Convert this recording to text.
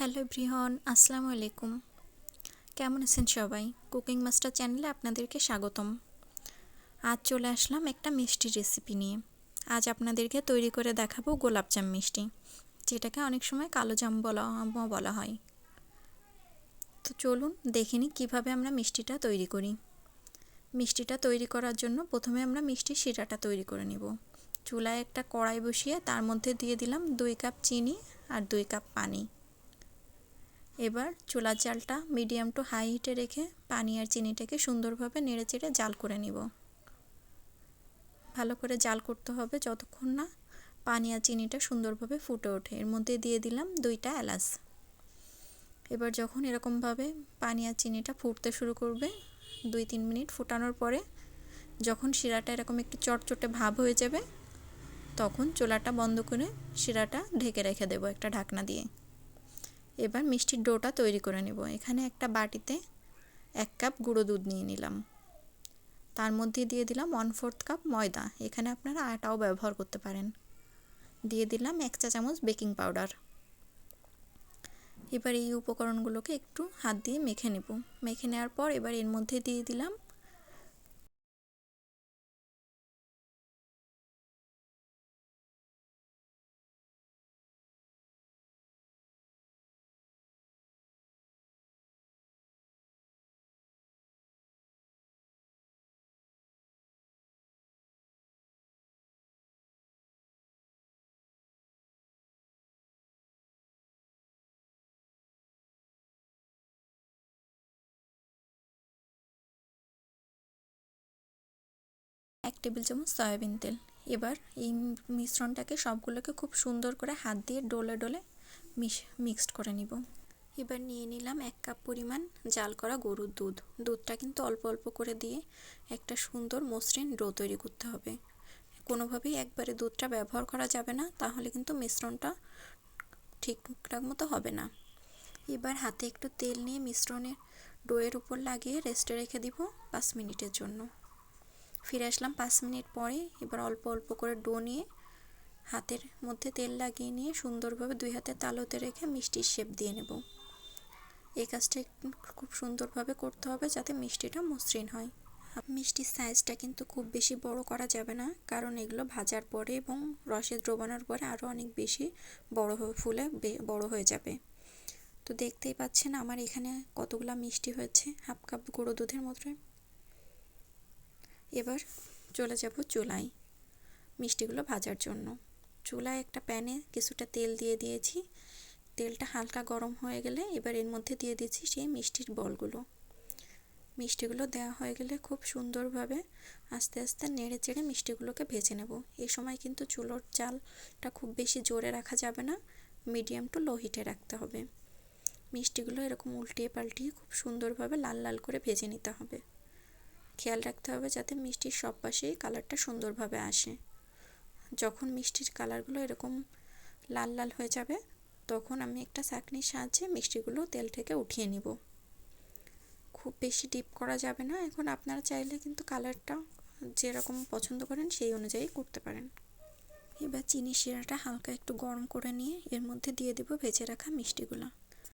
Hello ব্রিহন, আসসালামু আলাইকুম। কেমন আছেন সবাই? কুকিং মাস্টার চ্যানেলে আপনাদেরকে স্বাগতম। আজ চলে আসলাম একটা মিষ্টি রেসিপি নিয়ে। আজ আপনাদেরকে তৈরি করে দেখাবো গোলাপজাম মিষ্টি, যেটাকে অনেক সময় কালো জাম বলা বলা হয়। তো চলুন দেখে নিই কীভাবে আমরা মিষ্টিটা তৈরি করি। মিষ্টিটা তৈরি করার জন্য প্রথমে আমরা মিষ্টি শিরাটা তৈরি করে নিব। চুলায় একটা কড়াই বসিয়ে তার মধ্যে দিয়ে দিলাম দুই কাপ চিনি আর দুই কাপ পানি। এবার চুলার জালটা মিডিয়াম টু হাই হিটে রেখে পানি আর চিনিটাকে সুন্দরভাবে নেড়ে চেড়ে জাল করে নিব। ভালো করে জাল করতে হবে যতক্ষণ না পানি আর চিনিটা সুন্দরভাবে ফুটে ওঠে। এর মধ্যে দিয়ে দিলাম দুইটা এলাচ। এবার যখন এরকমভাবে পানি আর চিনিটা ফুটতে শুরু করবে, দুই তিন মিনিট ফুটানোর পরে যখন শিরাটা এরকম একটু চটচটে ভাব হয়ে যাবে, তখন চোলাটা বন্ধ করে শিরাটা ঢেকে রেখে দেবো একটা ঢাকনা দিয়ে। এবার মিষ্টির ডোটা তৈরি করে নেব। এখানে একটা বাটিতে এক কাপ গুঁড়ো দুধ নিয়ে নিলাম। তার মধ্যে দিয়ে দিলাম ওয়ান ফোর্থ কাপ ময়দা। এখানে আপনারা আটাও ব্যবহার করতে পারেন। দিয়ে দিলাম এক চা চামচ বেকিং পাউডার এবার এই উপকরণগুলোকে একটু হাত দিয়ে মেখে নেব। মেখে নেওয়ার পর এবার এর মধ্যে দিয়ে দিলাম টেবিল চামচ সয়াবিন তেল। এবার এই মিশ্রণটাকে সবগুলোকে খুব সুন্দর করে হাত দিয়ে ডলে ডলে মিশ, মিক্সড করে নিব। এবার নিয়ে নিলাম এক কাপ পরিমাণ জাল করা গরুর দুধ। দুধটা কিন্তু অল্প অল্প করে দিয়ে একটা সুন্দর মসৃণ ডো তৈরি করতে হবে। কোনোভাবেই একবারে দুধটা ব্যবহার করা যাবে না, তাহলে কিন্তু মিশ্রণটা ঠিকঠাক মতো হবে না। এবার হাতে একটু তেল নিয়ে মিশ্রণের ডোয়ের উপর লাগিয়ে রেস্টে রেখে দিব পাঁচ মিনিটের জন্য। ফিরে আসলাম পাঁচ মিনিট পরে। এবার অল্প অল্প করে ডো নিয়ে হাতের মধ্যে তেল লাগিয়ে নিয়ে সুন্দরভাবে দুই হাতে তালোতে রেখে মিষ্টির শেপ দিয়ে নেব। এই কাজটা খুব সুন্দরভাবে করতে হবে যাতে মিষ্টিটা মসৃণ হয়। মিষ্টির সাইজটা কিন্তু খুব বেশি বড় করা যাবে না, কারণ এগুলো ভাজার পরে এবং রসে দ্রবানোর পরে আরও অনেক বেশি বড় হয়ে ফুলে বড় হয়ে যাবে। তো দেখতেই পাচ্ছেন আমার এখানে কতগুলো মিষ্টি হয়েছে, হাফ কাপ গুঁড়ো দুধের মধ্যে। এবার চলে যাব চুলায় মিষ্টিগুলো ভাজার জন্য। চুলায় একটা প্যানে কিছুটা তেল দিয়ে দিয়েছি। তেলটা হালকা গরম হয়ে গেলে এবার এর মধ্যে দিয়ে দিচ্ছি সেই মিষ্টির বলগুলো। মিষ্টিগুলো দেওয়া হয়ে গেলে খুব সুন্দরভাবে আস্তে আস্তে নেড়ে চেড়ে মিষ্টিগুলোকে ভেজে নেব। এই সময় কিন্তু চুলোর চালটা খুব বেশি জোরে রাখা যাবে না, মিডিয়াম টু লো হিটে রাখতে হবে। মিষ্টিগুলো এরকম উল্টিয়ে পাল্টিয়ে খুব সুন্দরভাবে লাল লাল করে ভেজে নিতে হবে। খেয়াল রাখতে হবে যাতে মিষ্টির সব পাশেই কালারটা সুন্দরভাবে আসে। যখন মিষ্টির কালারগুলো এরকম লাল লাল হয়ে যাবে, তখন আমি একটা চাকনির সাহায্যে মিষ্টিগুলো তেল থেকে উঠিয়ে নিব। খুব বেশি ডিপ করা যাবে না, এখন আপনারা চাইলে কিন্তু কালারটা যেরকম পছন্দ করেন সেই অনুযায়ী করতে পারেন। এবার চিনি শিরাটা হালকা একটু গরম করে নিয়ে এর মধ্যে দিয়ে দেবো ভেজে রাখা মিষ্টিগুলো।